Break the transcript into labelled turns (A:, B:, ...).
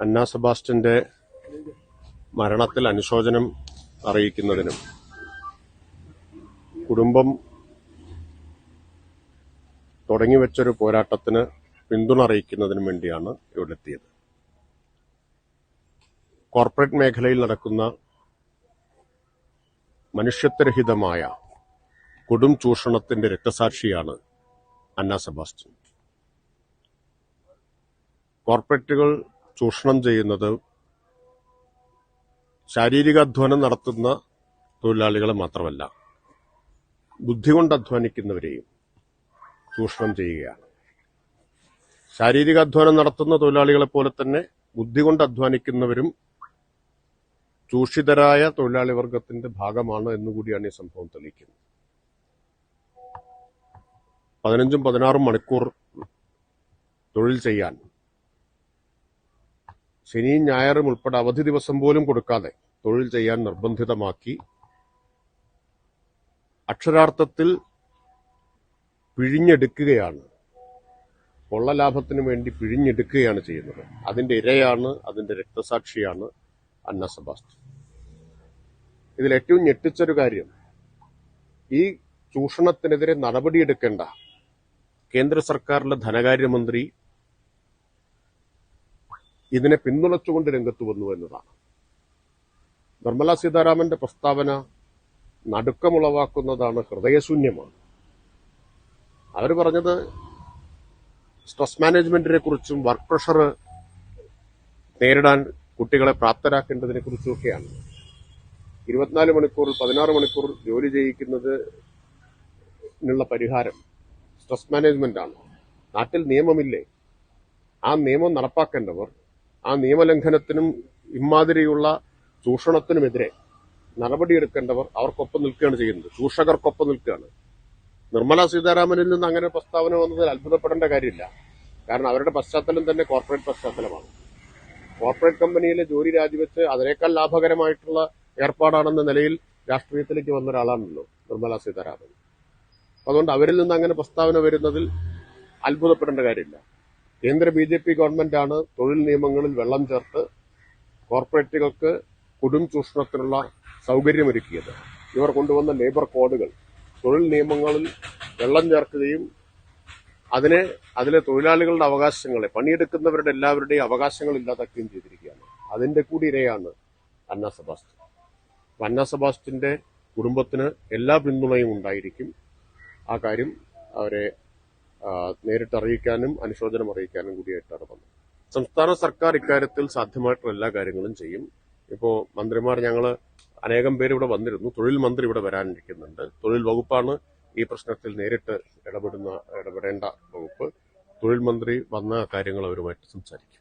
A: അന്ന സെബാസ്റ്റ്യന്റെ മരണത്തിൽ അനുശോചനം അറിയിക്കുന്നതിനും കുടുംബം തുടങ്ങിവെച്ചൊരു പോരാട്ടത്തിന് പിന്തുണ അറിയിക്കുന്നതിനും വേണ്ടിയാണ് ഇവിടെ എത്തിയത്. കോർപ്പറേറ്റ് മേഖലയിൽ നടക്കുന്ന മനുഷ്യത്വരഹിതമായ കൊടും ചൂഷണത്തിന്റെ രക്തസാക്ഷിയാണ് അന്ന സെബാസ്റ്റ്യൻ. കോർപ്പറേറ്റുകൾ ചൂഷണം ചെയ്യുന്നത് ശാരീരിക അധ്വാനം നടത്തുന്ന തൊഴിലാളികളെ മാത്രമല്ല ബുദ്ധി കൊണ്ട് അധ്വാനിക്കുന്നവരെയും ചൂഷണം ചെയ്യുകയാണ്. ശാരീരിക അധ്വാനം നടത്തുന്ന തൊഴിലാളികളെ പോലെ തന്നെ ബുദ്ധി കൊണ്ട് അധ്വാനിക്കുന്നവരും ചൂഷിതരായ തൊഴിലാളി വർഗത്തിന്റെ ഭാഗമാണ് എന്നുകൂടിയാണ് ഈ സംഭവം തെളിയിക്കുന്നത്. പതിനഞ്ചും പതിനാറും മണിക്കൂർ തൊഴിൽ ചെയ്യാൻ ശനിയും ഞായറും ഉൾപ്പെടെ അവധി ദിവസം പോലും കൊടുക്കാതെ തൊഴിൽ ചെയ്യാൻ നിർബന്ധിതമാക്കി. അക്ഷരാർത്ഥത്തിൽ പിഴിഞ്ഞെടുക്കുകയാണ്. കൊള്ള ലാഭത്തിന് വേണ്ടി പിഴിഞ്ഞെടുക്കുകയാണ് ചെയ്യുന്നത്. അതിന്റെ ഇരയാണ് അതിന്റെ രക്തസാക്ഷിയാണ് അന്ന സെബാസ്റ്റ്യൻ. ഇതിൽ ഏറ്റവും ഞെട്ടിച്ചൊരു കാര്യം ഈ ചൂഷണത്തിനെതിരെ നടപടിയെടുക്കേണ്ട കേന്ദ്ര സർക്കാരിലെ ധനകാര്യമന്ത്രി ഇതിനെ പിന്തുണച്ചുകൊണ്ട് രംഗത്ത് വന്നു എന്നതാണ്. നിർമ്മല സീതാരാമന്റെ പ്രസ്താവന നടുക്കമുളവാക്കുന്നതാണ് ഹൃദയശൂന്യമാണ്. അവർ പറഞ്ഞത് സ്ട്രെസ് മാനേജ്മെന്റിനെ കുറിച്ചും വർക്ക് പ്രഷർ നേരിടാൻ കുട്ടികളെ പ്രാപ്തരാക്കേണ്ടതിനെ കുറിച്ചുമൊക്കെയാണ്. ഇരുപത്തിനാല് മണിക്കൂർ പതിനാറ് മണിക്കൂർ ജോലി ചെയ്യിക്കുന്നതിനുള്ള പരിഹാരം സ്ട്രെസ് മാനേജ്മെന്റ് ആണ് നാട്ടിൽ നിയമമില്ലേ? ആ നിയമം നടപ്പാക്കേണ്ടവർ ആ നിയമലംഘനത്തിനും ഇമാതിരിയുള്ള ചൂഷണത്തിനുമെതിരെ നടപടിയെടുക്കേണ്ടവർ അവർക്കൊപ്പം നിൽക്കുകയാണ് ചെയ്യുന്നത്. ചൂഷകർക്കൊപ്പം നിൽക്കുകയാണ്. നിർമ്മല സീതാരാമനിൽ നിന്ന് അങ്ങനെ പ്രസ്താവന വന്നതിൽ അത്ഭുതപ്പെടേണ്ട കാര്യമില്ല. കാരണം അവരുടെ പശ്ചാത്തലം തന്നെ കോർപ്പറേറ്റ് പശ്ചാത്തലമാണ്. കോർപ്പറേറ്റ് കമ്പനിയിലെ ജോലി രാജിവെച്ച് അതിനേക്കാൾ ലാഭകരമായിട്ടുള്ള ഏർപ്പാടാണെന്ന നിലയിൽ രാഷ്ട്രീയത്തിലേക്ക് വന്ന ഒരാളാണല്ലോ നിർമ്മല സീതാരാമൻ. അതുകൊണ്ട് അവരിൽ നിന്ന് അങ്ങനെ പ്രസ്താവന വരുന്നതിൽ അത്ഭുതപ്പെടേണ്ട കാര്യമില്ല. കേന്ദ്ര ബി ജെ പി ഗവൺമെന്റാണ് തൊഴിൽ നിയമങ്ങളിൽ വെള്ളം ചേർത്ത് കോർപ്പറേറ്റുകൾക്ക് കുടും ചൂഷണത്തിനുള്ള സൗകര്യമൊരുക്കിയത്. ഇവർ കൊണ്ടുവന്ന ലേബർ കോഡുകൾ തൊഴിൽ നിയമങ്ങളിൽ വെള്ളം ചേർക്കുകയും അതിനെ അതിലെ തൊഴിലാളികളുടെ അവകാശങ്ങളെ പണിയെടുക്കുന്നവരുടെ എല്ലാവരുടെയും അവകാശങ്ങൾ ഇല്ലാതാക്കുകയും ചെയ്തിരിക്കുകയാണ്. അതിന്റെ കൂടി ഇരയാണ് അന്ന സെബാസ്റ്റ്യൻ. അന്ന സെബാസ്റ്റ്യന്റെ കുടുംബത്തിന് എല്ലാ പിന്തുണയും ഉണ്ടായിരിക്കും. ആ കാര്യം അവരെ നേരിട്ട് അറിയിക്കാനും അനുശോചനം അറിയിക്കാനും കൂടിയായിട്ടാണ് വന്നത്. സംസ്ഥാന സർക്കാർ ഇക്കാര്യത്തിൽ സാധ്യമായിട്ടുള്ള എല്ലാ കാര്യങ്ങളും ചെയ്യും. ഇപ്പോൾ മന്ത്രിമാർ ഞങ്ങൾ അനേകം പേര് ഇവിടെ വന്നിരുന്നു. തൊഴിൽ മന്ത്രി ഇവിടെ വരാനിരിക്കുന്നുണ്ട്. തൊഴിൽ വകുപ്പാണ് ഈ പ്രശ്നത്തിൽ നേരിട്ട് ഇടപെടുന്ന ഇടപെടേണ്ട വകുപ്പ്. തൊഴിൽ മന്ത്രി വന്ന കാര്യങ്ങൾ അവരുമായിട്ട് സംസാരിക്കും.